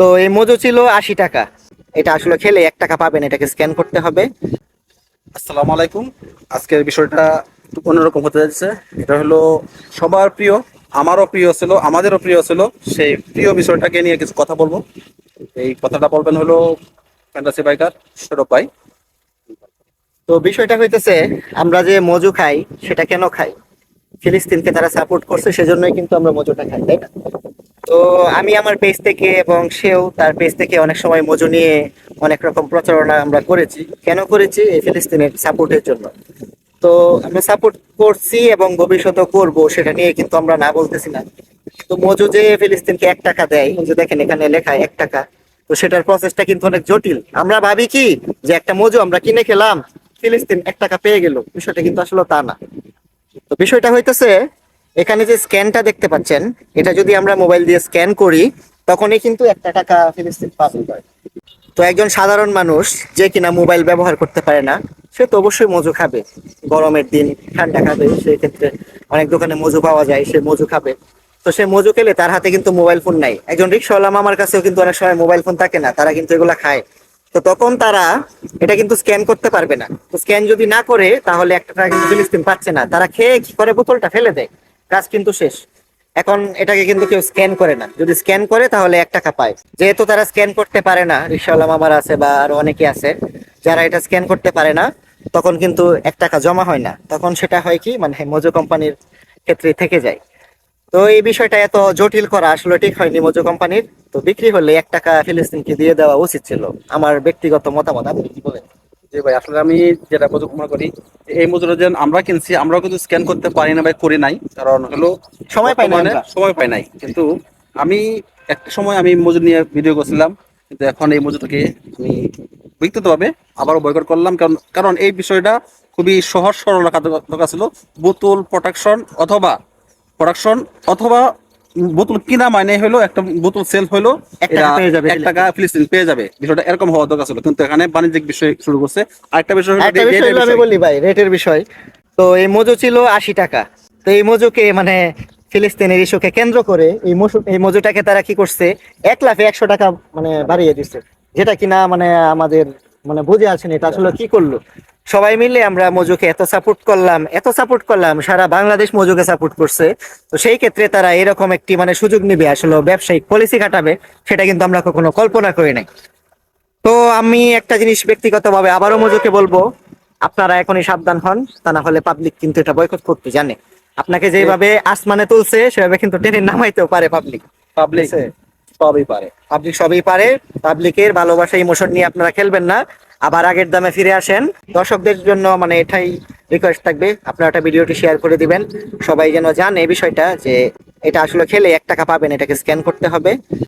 তো এই মজু ছিল আশি টাকা। এটা আসলে খেলে এক টাকা পাবেন এটাকে স্ক্যান করতে হবে। আসসালামু আলাইকুম। আজকের বিষয়টা একটু অন্যরকম হতে যাচ্ছে। এটা হলো সবার প্রিয় আমারও প্রিয় ছিল আমাদেরও প্রিয় ছিল। সেই প্রিয় বিষয়টাকে নিয়ে কিছু কথা বলব। এই কথাটা বলবেন হলো ফ্যান্টাসি বাইকার সৌরভ ভাই। তো বিষয়টা হইতেছে আমরা যে মজু খাই সেটা কেন খাই? ফিলিস্তিনকে তারা সাপোর্ট করছে সেজন্যই কিন্তু আমরা মজুটা খাই তাই না? তো আমি আমার পেজ থেকে এবং সেও তার পেজ থেকে অনেক সময় মজু নিয়ে অনেক রকম প্রচারণা আমরা করেছি। কেন করেছি? এই ফিলিস্তিনের সাপোর্টের জন্য। তো আমরা সাপোর্ট করছি এবং ভবিষ্যতেও করব, সেটা নিয়ে কিন্তু আমরা না বলতেছি না। তো মজু যে ফিলিস্তিনকে এক টাকা দেয় যে দেখেন এখানে লেখা এক টাকা, তো সেটার প্রসেসটা কিন্তু অনেক জটিল। আমরা ভাবি কি? যে একটা মজু আমরা কিনে খেলাম, ফিলিস্তিন এক টাকা পেয়ে গেল। বিষয়টা কিন্তু আসলে তা না। তো বিষয়টা হইতেছে এখানে যে স্ক্যানটা দেখতে পাচ্ছেন, এটা যদি আমরা মোবাইল দিয়ে স্ক্যান করি, তখনই কিন্তু একটা টাকা ফিলিস্তিন পাবে তো একজন সাধারণ মানুষ যে কিনা মোবাইল ব্যবহার করতে পারে না, সে তো অবশ্যই মজু খাবে। গরমের দিন ঠান্ডা খাবে, সেই ক্ষেত্রে অনেক দোকানে মজু পাওয়া যায়, সে মজু খাবে। তো সে মজু খেলে তার হাতে কিন্তু মোবাইল ফোন নাই। একজন রিক্সাওয়ালা মামার কাছেও কিন্তু অনেক সময় মোবাইল ফোন থাকে না, তারা কিন্তু এগুলা খায়। তো তখন তারা এটা কিন্তু স্ক্যান করতে পারবে না। তো স্ক্যান যদি না করে, তাহলে একটা টাকা কিন্তু ফিলিস্তিন পাচ্ছে না। তারা খেয়ে কি করে? বোতলটা ফেলে দেয়। কাজ কিন্তু শেষ। এখন এটাকে কিন্তু কেউ স্ক্যান করে না। যদি স্ক্যান করে, তাহলে এক টাকা পায়। যেহেতু তারা স্ক্যান করতে পারে না রিক্সাওয়ালা মামার আছে বা আরও অনেকে আছে, যারা এটা স্ক্যান করতে পারে না, তখন কিন্তু এক টাকা জমা হয় না। তখন সেটা হয় কি? মানে মজু কোম্পানির ক্ষেত্রে থেকে যায়। তো এই বিষয়টা এত জটিল করা আসলে ঠিক হয়নি মজু কোম্পানির। তো বিক্রি হলে এক টাকা ফিলিস্তিনকে দিয়ে দেওয়া উচিত ছিল। আমার ব্যক্তিগত মতামত, আপনি কি বলেন? জি ভাই, আসলে আমি যেটা প্রযোজনা করি এই মজুরা যেন আমরা কিনছি আমরাও কিন্তু স্ক্যান করতে পারি না ভাই করি নাই কারণ হলো সময় পাই না সময় পাই নাই। কিন্তু আমি একটা সময় আমি মজুর নিয়ে ভিডিও করছিলাম কিন্তু এখন এই মজুরটাকে আমি ব্যক্তিগতভাবে আবারও বয়কট করলাম কারণ কারণ এই বিষয়টা খুবই সহজ সরল রাখা দরকার ছিল। বোতল প্রোটেকশন অথবা প্রোডাকশন অথবা বোতল কিনা মানে হলো একটা বোতল সেল হলো এক টাকা ফিলিস্তিন পেয়ে যাবে বিষয়টা এরকম হওয়া দরকার ছিল কিন্তু এখানে বাণিজ্যিক বিষয় শুরু করছে। আরেকটা বিষয় হলো আমি বলি ভাই রেটের বিষয়। তো এই মজু ছিল আশি টাকা। তো এই মজুকে মানে ফিলিস্তিনের ইস্যুকে কেন্দ্র করে এই মজু এই মজুটাকে তারা কি করছে? এক লাফে একশো টাকা মানে বাড়িয়ে দিচ্ছে যেটা কিনা মানে আমাদের মানে বুঝে আছেন এটা আসলে কি করল? সবাই মিলে আমরা মজুকে এত সাপোর্ট করলাম এত সাপোর্ট করলাম সারা বাংলাদেশ মজুকে সাপোর্ট করছে। তো সেই ক্ষেত্রে তারা এরকম একটি মানে সুযোগ নিবে আসলে ব্যবসায়িক পলিসি কাটাবে সেটা কিন্তু আমরা কখনো কল্পনা করি নাই। তো আমি একটা জিনিস ব্যক্তিগতভাবে আবারও মজুকে বলব আপনারা এখনই সাবধান হন তা না হলে পাবলিক কিন্তু এটা বয়কট করতে জানে। আপনাকে যেভাবে আসমানে তুলছে সেভাবে কিন্তু টেনে নামাইতেও পারে পাবলিক পাবলিক সবই পারে। পাবলিক সবই পারে পাবলিকের ভালোবাসা ইমোশন নিয়ে আপনারা খেলবেন না। আবার আগের দামে ফিরে আসেন। দর্শকদের জন্য মানে এটাই রিকোয়েস্ট থাকবে। আপনারা একটা ভিডিওটি শেয়ার করে দিবেন। সবাই যেন জানে এই বিষয়টা যে এটা আসলে খেলে এক টাকা পাবেন, এটাকে স্ক্যান করতে হবে।